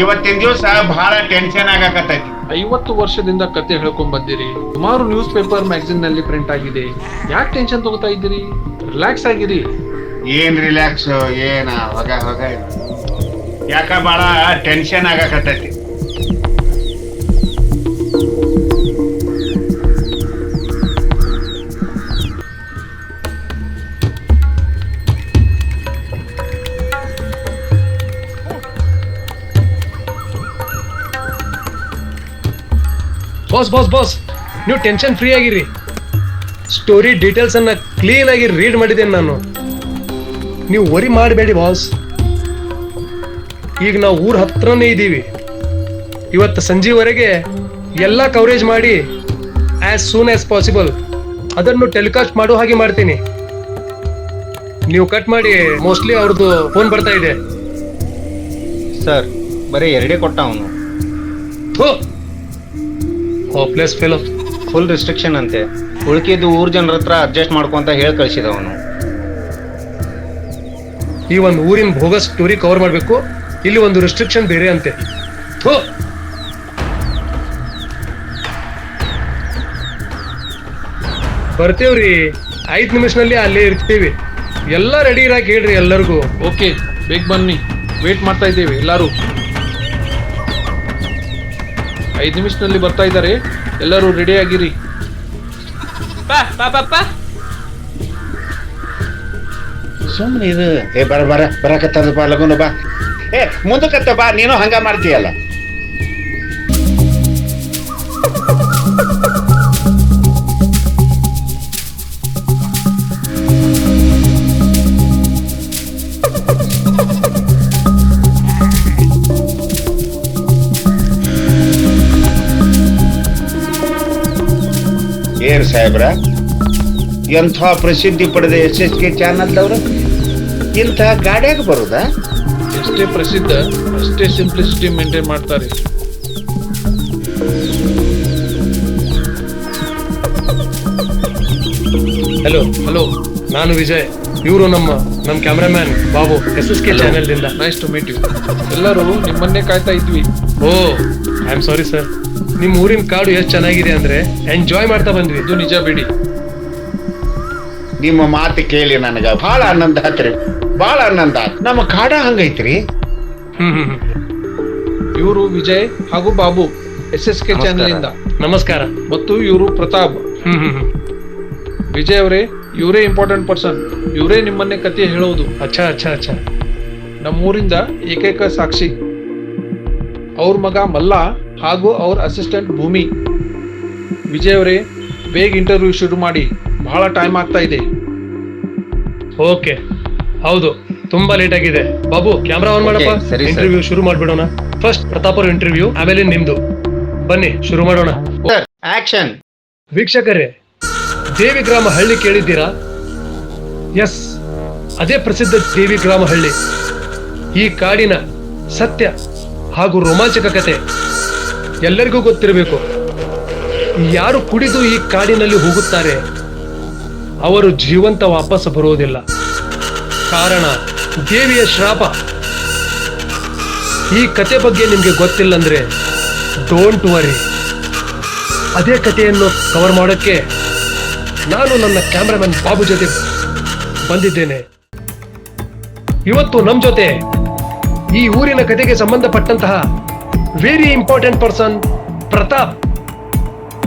ಇವತ್ತಿನ ದಿವಸ ಬಹಳ ಟೆನ್ಷನ್ ಆಗಾಕತ್ತೈತಿ. ಐವತ್ತು ವರ್ಷದಿಂದ ಕತೆ ಹೇಳ್ಕೊಂಡ್ ಬಂದಿರಿ. ಸುಮಾರು ನ್ಯೂಸ್ ಪೇಪರ್ ಮ್ಯಾಗಝಿನ್ನಲ್ಲಿ ಪ್ರಿಂಟ್ ಆಗಿದೆ. ಯಾಕೆ ಟೆನ್ಷನ್ ತಗೋತಾ ಇದ್ದೀರಿ? ರಿಲ್ಯಾಕ್ಸ್ ಆಗಿರಿ. ಏನ್ ರಿಲ್ಯಾಕ್ಸ್ ಏನ? ಹೊಗ ಹೊಗ ಯಾಕ ಬಹಳ ಟೆನ್ಷನ್ ಆಗಾಕತ್ತೈತಿ. ಬಾಸ್ ಬಾಸ್ ಬಾಸ್ ನೀವು ಟೆನ್ಷನ್ ಫ್ರೀ ಆಗಿರಿ. ಸ್ಟೋರಿ ಡೀಟೇಲ್ಸ್ ಅನ್ನ ಕ್ಲೀನ್ ಆಗಿ ರೀಡ್ ಮಾಡಿದ್ದೇನೆ ನಾನು. ನೀವು ವರಿ ಮಾಡಬೇಡಿ ಬಾಸ್ ಈಗ ನಾವು ಊರ ಹತ್ರನೇ ಇದ್ದೀವಿ. ಇವತ್ತು ಸಂಜೆವರೆಗೆ ಎಲ್ಲ ಕವರೇಜ್ ಮಾಡಿ ಆಸ್ ಸೂನ್ ಆಸ್ ಪಾಸಿಬಲ್ ಅದನ್ನು ಟೆಲಿಕಾಸ್ಟ್ ಮಾಡೋ ಹಾಗೆ ಮಾಡ್ತೀನಿ. ನೀವು ಕಟ್ ಮಾಡಿ ಮೋಸ್ಟ್ಲಿ ಅವ್ರದ್ದು ಫೋನ್ ಬರ್ತಾ ಇದೆ. ಸರ್ ಬರೀ ಎರಡೇ ಕೊಟ್ಟ ಅವನು. ಹೋಪ್ಲೆಸ್ ಫೆಲೋ ಫುಲ್ ರಿಸ್ಟ್ರಿಕ್ಷನ್ ಅಂತೆ. ಉಳ್ಕಿದ್ದು ಊರ್ ಜನರ ಹತ್ರ ಅಡ್ಜಸ್ಟ್ ಮಾಡ್ಕೊಂತ ಹೇಳಿ ಕಳ್ಸಿದ ಅವನು. ಈ ಒಂದು ಊರಿನ ಬೋಗಸ್ ಸ್ಟೋರಿ ಕವರ್ ಮಾಡಬೇಕು. ಇಲ್ಲಿ ಒಂದು ರಿಸ್ಟ್ರಿಕ್ಷನ್ ಬೇರೆ ಅಂತೆ. ಥು. ಬರ್ತೇವ್ರಿ. ಐದು ನಿಮಿಷನಲ್ಲಿ ಅಲ್ಲೇ ಇರ್ತೀವಿ. ಎಲ್ಲ ರೆಡಿ ಇರಾಕ್ ಹೇಳ್ರಿ ಎಲ್ಲರಿಗೂ. ಓಕೆ ಬೇಗ ಬನ್ನಿ. ವೇಟ್ ಮಾಡ್ತಾ ಇದ್ದೀವಿ ಎಲ್ಲರೂ. ಐದು ನಿಮಿಷದಲ್ಲಿ ಬರ್ತಾ ಇದ್ದಾರೆ. ಎಲ್ಲರೂ ರೆಡಿ ಆಗಿರಿ. ಬಾ ಬಾ ಬಾ ಬಾ. ಸುಮ್ಮನೆ ಇದು ಏ ಬರ ಬರ ಬರಕತ್ತದ ಬಾ ಲಗುನ ಬಾ. ಏ ಮುಂದಕ್ಕತ್ತ ಬಾ ನೀನು ಹಂಗ ಮಾಡ್ತೀಯಲ್ಲ? ಏನ್ ಸಾಹೇಬ್ರ ಎಂಥ ಪ್ರಸಿದ್ಧಿ ಪಡೆದ ಎಸ್ ಎಸ್ ಕೆ ಚಾನಲ್ದವ್ರ? ಇಂಥ ಗಾಡಿಯಾಗ ಬರೋದ? ಎಷ್ಟೇ ಪ್ರಸಿದ್ಧ ಅಷ್ಟೇ ಸಿಂಪ್ಲಿಸಿಟಿ ಮೇಂಟೈನ್ ಮಾಡ್ತಾರೆ. ಹಲೋ ಹಲೋ ನಾನು ವಿಜಯ್. ಇವರು ನಮ್ಮ ನಮ್ಮ cameraman Babu S S K channel ಇಂದ ನೈಸ್ ಟು ಮೀಟ್ ಯು ಎಲ್ಲರೂ ನಿಮ್ಮನ್ನೇ ಕಾಯ್ತಾ ಇದ್ವಿ. Oh. I am sorry sir ನಿಮ್ಮ ಊರಿನ ಕಾಡು ಎಷ್ಟು ಚೆನ್ನಾಗಿದೆ ಅಂದ್ರೆ ಎಂಜಾಯ್ ಮಾಡ್ತಾ ಬಂದ್ವಿ. ಇದು ನಿಜ ಬಿಡಿ. ನಿಮ್ಮ ಮಾತು ಕೇಳಿ ನನಗೆ ಬಹಳ ಆನಂದ ಆತ್ರಿ. ಬಹಳ ಆನಂದ ಆತ್. ನಮ್ಮ ಕಾಡ ಹಂಗೈತ್ರಿ? ಹ್ಮ್ ಹ್ಮ್ ಹ್ಮ್. ಇವರು ವಿಜಯ್ ಹಾಗೂ ಬಾಬು ಎಸ್ ಎಸ್ ಕೆ ನಮಸ್ಕಾರ. ಚಾನೆಲ್ ಇಂದ. ನಮಸ್ಕಾರ. ಮತ್ತು ಇವರು ಪ್ರತಾಪ್. ಹ್ಮ್ ಹ್ಮ್ ಹ್ಮ್. ವಿಜಯ್ ಅವರೇ ಇವರೇ ಇಂಪಾರ್ಟೆಂಟ್ ಪರ್ಸನ್ ಇವರೇ ನಿಮ್ಮನ್ನೇ ಕತೆ ಹೇಳೋದು. ಅಚ್ಚಾ ಅಚ್ಚಾ ಅಚ್ಚಾ. ನಮ್ಮೂರಿಂದ ಏಕೈಕ ಸಾಕ್ಷಿ. ಅವ್ರ ಮಗ ಮಲ್ಲ ಹಾಗೂ ಅವ್ರ ಅಸಿಸ್ಟೆಂಟ್ ಭೂಮಿ. ವಿಜಯ್ ಅವರೇ ಬೇಗ ಇಂಟರ್ವ್ಯೂ ಶುರು ಮಾಡಿ. ಬಹಳ ಟೈಮ್ ಆಗ್ತಾ ಇದೆ. ಓಕೆ. ಹೌದು ತುಂಬಾ ಲೇಟ್ ಆಗಿದೆ. ಬಾಬು ಕ್ಯಾಮ್ರಾ ಆನ್ ಮಾಡಪ್ಪ. Okay, ಸರಿ, ಸರ್. ಇಂಟರ್ವ್ಯೂ ಶುರು ಮಾಡ್ಬಿಡೋಣ. ಫಸ್ಟ್ ಪ್ರತಾಪ್ ಅವ್ರ ಇಂಟರ್ವ್ಯೂ ಆಮೇಲೆ ನಿಮ್ದು. ಬನ್ನಿ ಶುರು ಮಾಡೋಣ. ಸರ್ ಆಕ್ಷನ್ ವೀಕ್ಷಕರೇ ದೇವಿ ಗ್ರಾಮ ಹಳ್ಳಿ ಕೇಳಿದ್ದೀರಾ? ಎಸ್ ಅದೇ ಪ್ರಸಿದ್ಧ ದೇವಿ ಗ್ರಾಮ ಹಳ್ಳಿ ಈ ಕಾಡಿನ ಸತ್ಯ ಹಾಗೂ ರೋಮಾಂಚಕ ಕತೆ. ಎಲ್ಲರಿಗೂ ಗೊತ್ತಿರಬೇಕು, ಯಾರು ಕುಡಿದು ಈ ಕಾಡಿನಲ್ಲಿ ಹೋಗುತ್ತಾರೆ, ಅವರು ಜೀವಂತ ವಾಪಸ್ ಬರುವುದಿಲ್ಲ ಕಾರಣ, ದೇವಿಯ ಶ್ರಾಪ. ಈ ಕತೆ ಬಗ್ಗೆ ನಿಮಗೆ ಗೊತ್ತಿಲ್ಲಂದ್ರೆ ಡೋಂಟ್ ವರಿ ಅದೇ ಕಥೆಯನ್ನು ಕವರ್ ಮಾಡೋಕ್ಕೆ ನಾನು ನನ್ನ ಕ್ಯಾಮ್ರಾಮನ್ ಬಾಬು ಜೊತೆ ಬಂದಿದ್ದೇನೆ. ಇವತ್ತು ನಮ್ಮ ಜೊತೆ ಈ ಊರಿನ ಕತೆಗೆ ಸಂಬಂಧಪಟ್ಟಂತಹ ವೆರಿ ಇಂಪಾರ್ಟೆಂಟ್ ಪರ್ಸನ್ ಪ್ರತಾಪ್.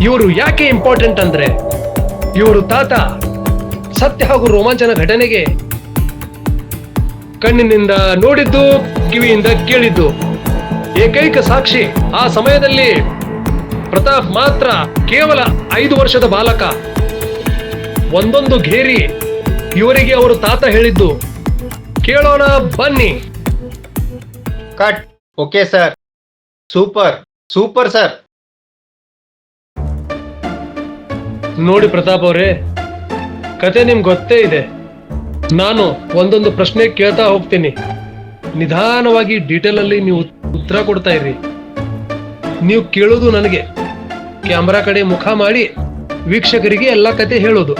ಇವರು ಯಾಕೆ ಇಂಪಾರ್ಟೆಂಟ್ ಅಂದ್ರೆ ಇವರು ತಾತ ಸತ್ಯ ಹಾಗೂ ರೋಮಾಂಚನ ಘಟನೆಗೆ ಕಣ್ಣಿನಿಂದ ನೋಡಿದ್ದು, ಕಿವಿಯಿಂದ ಕೇಳಿದ್ದು. ಏಕೈಕ ಸಾಕ್ಷಿ ಆ ಸಮಯದಲ್ಲಿ ಪ್ರತಾಪ್ ಮಾತ್ರ ಕೇವಲ ಐದು ವರ್ಷದ ಬಾಲಕ. ಒಂದೊಂದು ಘೇರಿ ಇವರಿಗೆ ಅವರು ತಾತ ಹೇಳಿದ್ದು, ಕೇಳೋಣ ಬನ್ನಿ cut okay sir super super sir ನೋಡಿ ಪ್ರತಾಪ್ ಅವರೇ, ಕತೆ ನಿಮ್ಗೆ ಗೊತ್ತೇ ಇದೆ. ನಾನು ಒಂದೊಂದು ಪ್ರಶ್ನೆ ಕೇಳ್ತಾ ಹೋಗ್ತೀನಿ. ನಿಧಾನವಾಗಿ ಡೀಟೇಲ್ ಅಲ್ಲಿ ನೀವು ಉತ್ತರ ಕೊಡ್ತಾ ಇರಿ ನೀವು ಕೇಳೋದು ನನಗೆ. ಕ್ಯಾಮ್ರಾ ಕಡೆ ಮುಖ ಮಾಡಿ ವೀಕ್ಷಕರಿಗೆ ಎಲ್ಲ ಕತೆ ಹೇಳೋದು.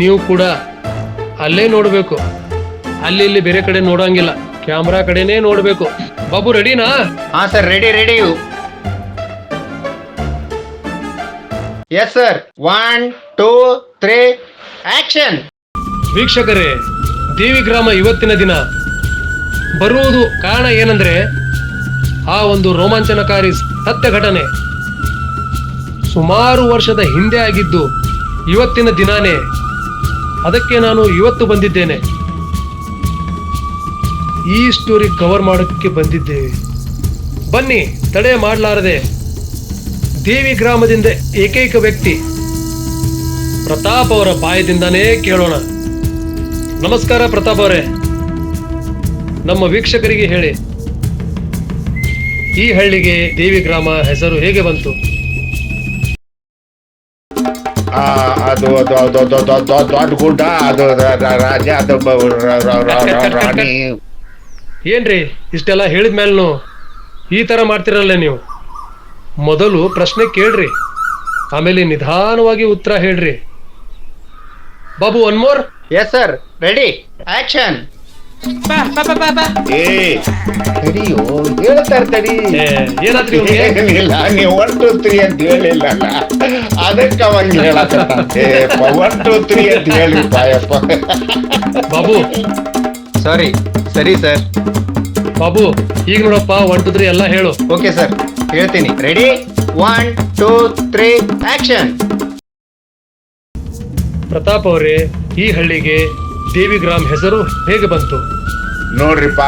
ನೀವು ಕೂಡ ಅಲ್ಲೇ ನೋಡಬೇಕು. ಅಲ್ಲಿ ಇಲ್ಲಿ ಬೇರೆ ಕಡೆ ನೋಡಂಗಿಲ್ಲ. ಕ್ಯಾಮ್ರಾ ಕಡೆನೇ ನೋಡ್ಬೇಕು. ಬಾಬು ರೆಡಿನಾ ಹಾ sir ready ready yes sir one two three action ವೀಕ್ಷಕರೇ ದೇವಿ ಗ್ರಾಮ ಇವತ್ತಿನ ದಿನ. ಬರುವುದು ಕಾರಣ ಏನಂದ್ರೆ ಆ ಒಂದು ರೋಮಾಂಚನಕಾರಿ ಸತ್ಯ ಘಟನೆ. ಸುಮಾರು ವರ್ಷದ ಹಿಂದೆ ಆಗಿದ್ದು ಇವತ್ತಿನ ದಿನಾನೇ. ಅದಕ್ಕೆ ನಾನು ಇವತ್ತು ಬಂದಿದ್ದೇನೆ. ಈ ಸ್ಟೋರಿ ಕವರ್ ಮಾಡೋಕ್ಕೆ ಬಂದಿದ್ದೇವೆ ಬನ್ನಿ, ತಡೆ ಮಾಡಲಾರದೆ. ದೇವಿ ಗ್ರಾಮದಿಂದ ಏಕೈಕ ವ್ಯಕ್ತಿ. ಪ್ರತಾಪ್ ಅವರ ಬಾಯದಿಂದಾನೇ ಕೇಳೋಣ. ನಮಸ್ಕಾರ ಪ್ರತಾಪ್ ಅವರೇ. ನಮ್ಮ ವೀಕ್ಷಕರಿಗೆ ಹೇಳಿ. ಈ ಹಳ್ಳಿಗೆ ದೇವಿ ಗ್ರಾಮ ಹೆಸರು ಹೇಗೆ ಬಂತು? ಅದು ದೊಡ್ಡ ಗುಡ್ಡ, ಅದು ರಾಜ, ಅದು ರಾಣಿ. ಏನ್ರಿ? ಇಷ್ಟೆಲ್ಲ ಹೇಳಿದ ಮೇಲೂ ಈ ತರ ಮಾಡ್ತಿರಲ್ಲ ನೀವು? ಮೊದಲು ಪ್ರಶ್ನೆ ಕೇಳ್ರಿ. ಆಮೇಲೆ ನಿಧಾನವಾಗಿ ಉತ್ತರ ಹೇಳ್ರಿ. Babu one more yes sir ready action ಏ ತಡಿಯೋ ಹೇಳ್ತಾರ ತಡಿ. ಏನಾದ್ರಿ? ಏನಿಲ್ಲ ನೀವು ಒನ್ ಟು ತ್ರೀ ಅಂತ ಹೇಳಿಲ್ಲ. ಅದಕ್ಕೆ ಏ ಹೇಳಕತ್ತಂತೆ ಒನ್ ಟು ತ್ರೀ ಅಂತ ಹೇಳಿ ಪಾಯಪ್ಪ ಬಾಬು. ಸಾರಿ ಸರಿ ಸರ್ ಬಾಬು ಈಗ ನೋಡಪ್ಪ ಒನ್ ಟು ತ್ರೀ ಎಲ್ಲ ಹೇಳು. ಓಕೆ ಸರ್ ಹೇಳ್ತೀನಿ. Ready one two three action Pratap ಅವರೇ ಈ ಹಳ್ಳಿಗೆ ದೇವಿ ಗ್ರಾಮ್ ಹೆಸರು ಹೇಗೆ ಬಂತು? ನೋಡ್ರಿಪ್ಪ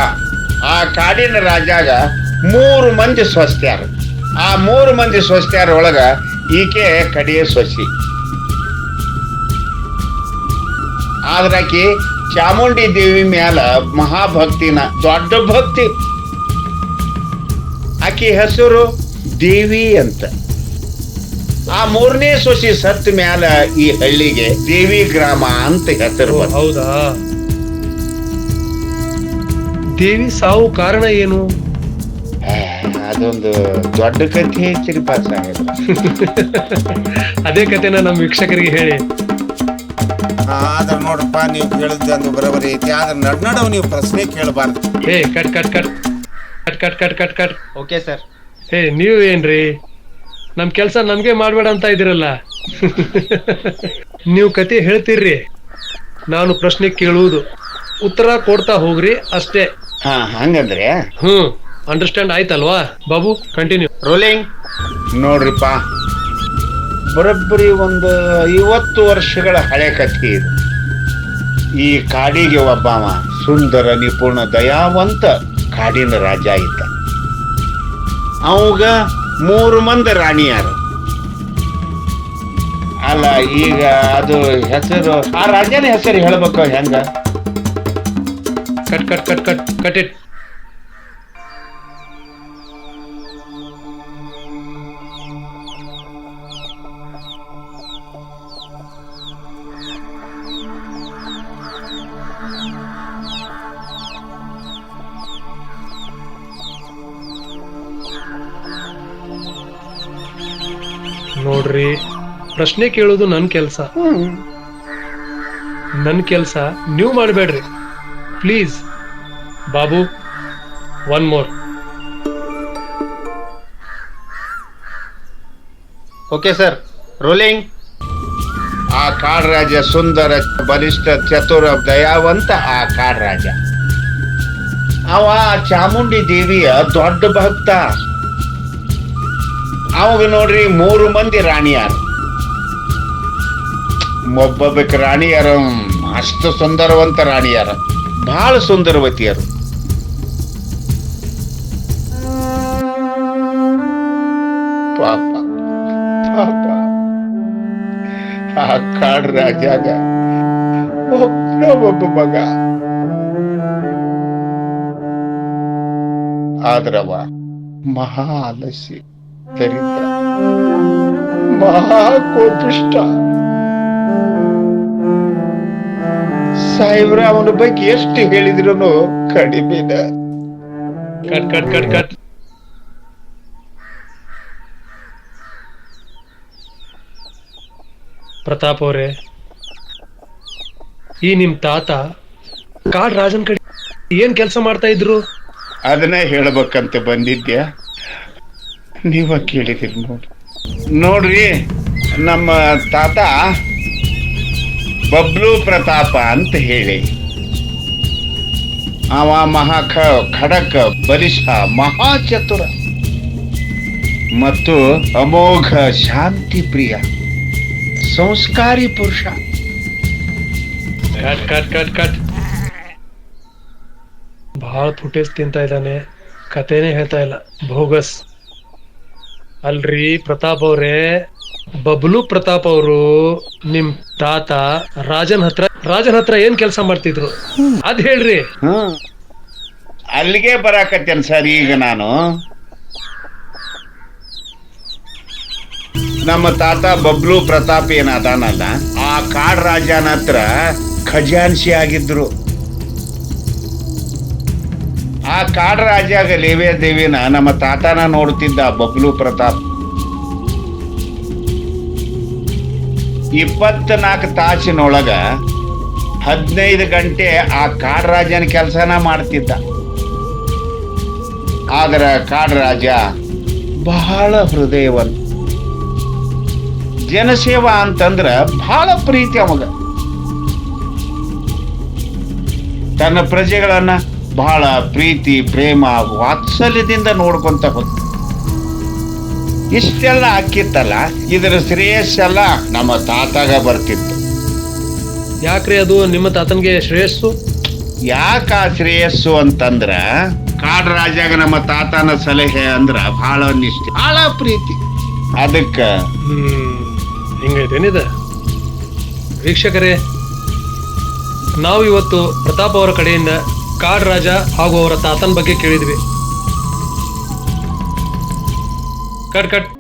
ಆ ಕಾಡಿನ ರಾಜಾಗ ಮೂರು ಮಂದಿ ಸ್ವಸ್ತ್ಯಾರ. ಆ ಮೂರು ಮಂದಿ ಸ್ವಸ್ತ್ಯಾರ ಒಳಗ ಈಕೆ ಕಡೆಯ ಸೊಸಿ. ಆದ್ರಾಕಿ ಚಾಮುಂಡಿ ದೇವಿ ಮ್ಯಾಲ ಮಹಾಭಕ್ತಿನ ದೊಡ್ಡ ಭಕ್ತಿ. ಆಕಿ ಹೆಸರು ದೇವಿ ಅಂತ. ಆ ಮೂರನೇ ಸೊಸಿ ಸತ್ ಮ್ಯಾಲ ಈ ಹಳ್ಳಿಗೆ ದೇವಿ ಗ್ರಾಮ ಅಂತ ಹೆಸರು ಹೌದಾ? ದೇವಿ ಸಾವು ಕಾರಣ ಏನು? ಅದೊಂದು ದೊಡ್ಡ ಕಥೆ ಐತಿರಿಪ್ಪ ಸಾಹೇಬ್. ಅದೇ ಕಥೆನ ನಮ್ಮ ವೀಕ್ಷಕರಿಗೆ ಹೇಳಿ. ಆದ್ರೆ ನೋಡಪ್ಪ ನೀವು ಕೇಳಿದ್ದು ಬರೋಬರಿ ಐತಿ. ಆದ್ರೆ ನಡ್ ನಡವ್ ನೀವು ಪ್ರಶ್ನೆ ಕೇಳಬಾರ್ದು. ಏ cut cut cut. Cut cut cut cut cut. Okay sir. ಏ ನೀವು ಏನ್ರಿ? ನಮ್ ಕೆಲ್ಸ ನಮ್ಗೆ ಮಾಡ್ಬೇಡ ಅಂತ ಇದಿರಲ್ಲ ನೀವು ಕತೆ ಹೇಳ್ತೀರ್ರಿ. ನಾನು ಪ್ರಶ್ನೆ ಕೇಳುವುದು. ಉತ್ತರ ಕೊಡ್ತಾ ಹೋಗ್ರಿ ಅಷ್ಟೇ. ಹಾ ಹಂಗಂದ್ರೆ? ಹ್ಮ್ ಅಂಡರ್ಸ್ಟ್ಯಾಂಡ್ ಆಯ್ತಲ್ವಾ? ಬಾಬು ಕಂಟಿನ್ಯೂ ರೋಲಿಂಗ್ ನೋಡ್ರಿಪ್ಪ. ಬರೋಬ್ಬರಿ ಒಂದು ಐವತ್ತು ವರ್ಷಗಳ ಹಳೆ ಕಥೆ ಇದು. ಈ ಕಾಡಿಗೆ ಒಬ್ಬವ ಸುಂದರ, ನಿಪುಣ, ದಯಾವಂತ ಕಾಡಿನ ರಾಜ ಇದ್ದ. ಅವಾಗ ಮೂರು ಮಂದಿ ರಾಣಿಯಾರು. ಅಲ್ಲ, ಈಗ ಅದು ಹೆಸರು, ಆ ರಾಜನ ಹೆಸರು ಹೇಳ್ಬೇಕು ಹೆಂಗ? Cut cut cut cut cut ನೋಡ್ರಿ ಪ್ರಶ್ನೆ ಕೇಳೋದು ನನ್ ಕೆಲ್ಸ. ನನ್ ಕೆಲ್ಸ ನೀವು ಮಾಡಬೇಡ್ರಿ. Please Babu one more. Okay sir rolling. ಆ ಕಾಡ್ ರಾಜ ಸುಂದರ ಬಲಿಷ್ಠ ಚತುರ ದಯಾವಂತ ಆ ಕಾಡ್ ರಾಜ ಅವ ಚಾಮುಂಡಿ ದೇವಿಯ ದೊಡ್ಡ ಭಕ್ತ. ಅವಾಗ ನೋಡ್ರಿ ಮೂರು ಮಂದಿ ರಾಣಿಯಾರು ರಾಣಿ ಯಾರ? ಅಷ್ಟು ಸುಂದರವಂತ ರಾಣಿಯಾರ ಬಹಳ ಸುಂದರವತಿಯರು ಪಾಪ ಪಾಪ. ಆ ಕಾಡ್ ರಾಜಾಗ ಒಬ್ಬ ಒಬ್ಬ ಮಗ. ಆದ್ರವ ಮಹಾ ಆಲಸ್ಯ ದರಿದ್ರ. ಮಹಾ ಕೋಪಿಷ್ಟ ಸಾಹೇಬ್ರ ಅವನ ಬಗ್ಗೆ ಎಷ್ಟು ಹೇಳಿದ್ರು ಕಡಿಮೆ cut cut cut cut Pratap ಅವರೇ ಈ ನಿಮ್ ತಾತ ಕಾಡ್ ರಾಜನ್ ಕಡೆ ಏನ್ ಕೆಲಸ ಮಾಡ್ತಾ ಇದ್ರು? ಅದನ್ನೇ ಹೇಳ್ಬೇಕಂತ ಬಂದಿದ್ದೆ ನೀವ ಕೇಳಿದಿರಿ ನೋಡಿ. ನೋಡ್ರಿ, ನಮ್ಮ ತಾತ ಬಬ್ಲು ಪ್ರತಾಪ ಅಂತ ಹೇಳಿ. ಅವ ಮಹಾ ಖಡಕ ಮಹಾ ಚತುರ ಮತ್ತು ಅಮೋಘ ಶಾಂತಿ ಪ್ರಿಯ, ಸಂಸ್ಕಾರಿ ಪುರುಷ. ಕಟ್ ಕಟ್ ಕಟ್ ಕಟ್ ಬಹಳ ಫುಟೇಜ್ ತಿಂತ ಇದ್ದಾನೆ. ಕತೆನೇ ಹೇಳ್ತಾ ಇಲ್ಲ. ಬೋಗಸ್. ಅಲ್ರಿ ಪ್ರತಾಪ್ ಅವ್ರೆ, ಬಬ್ಲು ಪ್ರತಾಪ್ ಅವರು ನಿಮ್ ತಾತ ರಾಜನ್ ಹತ್ರ ರಾಜನ್ ಹತ್ರ ಏನ್ ಕೆಲಸ ಮಾಡ್ತಿದ್ರು? ಅದ್ ಹೇಳ್ರಿ. ಅಲ್ಲಿಗೆ ಬರಾಕತ್ತೇನ್ ಸರ್ ಈಗ ನಾನು? ನಮ್ಮ ತಾತ ಬಬ್ಲು ಪ್ರತಾಪ್ ಏನಾದಾನಲ್ಲ ಆ ಕಾಡ್ ರಾಜನ ಹತ್ರ ಖಜಾನ್ಸಿ ಆಗಿದ್ರು. ಆ ಕಾಡ ರಾಜ್ಯಾಗ ಲೇವೇ ದೇವಿನ ನಮ್ಮ ತಾತನ ನೋಡ್ತಿದ್ದ ಬಬ್ಲು ಪ್ರತಾಪ್. ಇಪ್ಪತ್ನಾಲ್ಕು ತಾಸಿನೊಳಗ ಹದಿನೈದು ಗಂಟೆ ಆ ಕಾಡರಾಜನ ಕೆಲಸನ ಮಾಡ್ತಿದ್ದ. ಆದ್ರ ಕಾಡರಾಜ ಬಹಳ ಹೃದಯವಂತ. ಜನಸೇವಾ ಅಂತಂದ್ರ ಬಹಳ ಪ್ರೀತಿ ಅವಾಗ. ತನ್ನ ಪ್ರಜೆಗಳನ್ನ ಬಹಳ ಪ್ರೀತಿ ಪ್ರೇಮ ವಾತ್ಸಲ್ಯದಿಂದ ನೋಡ್ಕೊಂತ ಹೊತ್ತು ಇಷ್ಟೆಲ್ಲ ಹಾಕಿತ್ತಲ್ಲ ಇದರ ಶ್ರೇಯಸ್ಸೆಲ್ಲ ನಮ್ಮ ತಾತಾಗ ಬರ್ತಿತ್ತು. ಯಾಕ್ರಿ ಅದು ನಿಮ್ಮ ತಾತನಿಗೆ ಶ್ರೇಯಸ್ಸು? ಯಾಕ ಆ ಶ್ರೇಯಸ್ಸು ಅಂತಂದ್ರ ಕಾಡ ರಾಜಾಗ ನಮ್ಮ ತಾತನ ಸಲಹೆ ಅಂದ್ರ ಬಹಳ ನಿಷ್ಠೆ. ಬಹಳ ಪ್ರೀತಿ. ಅದಕ್ಕ ಹ್ಮ್ ಹಿಂಗೈತೇನಿದ? ವೀಕ್ಷಕರೇ ನಾವು ಇವತ್ತು ಪ್ರತಾಪ್ ಅವರ ಕಡೆಯಿಂದ ಕಾಡ್ ರಾಜ ಹಾಗೂ ಅವರ ತಾತನ ಬಗ್ಗೆ ಕೇಳಿದ್ವಿ. Cut cut.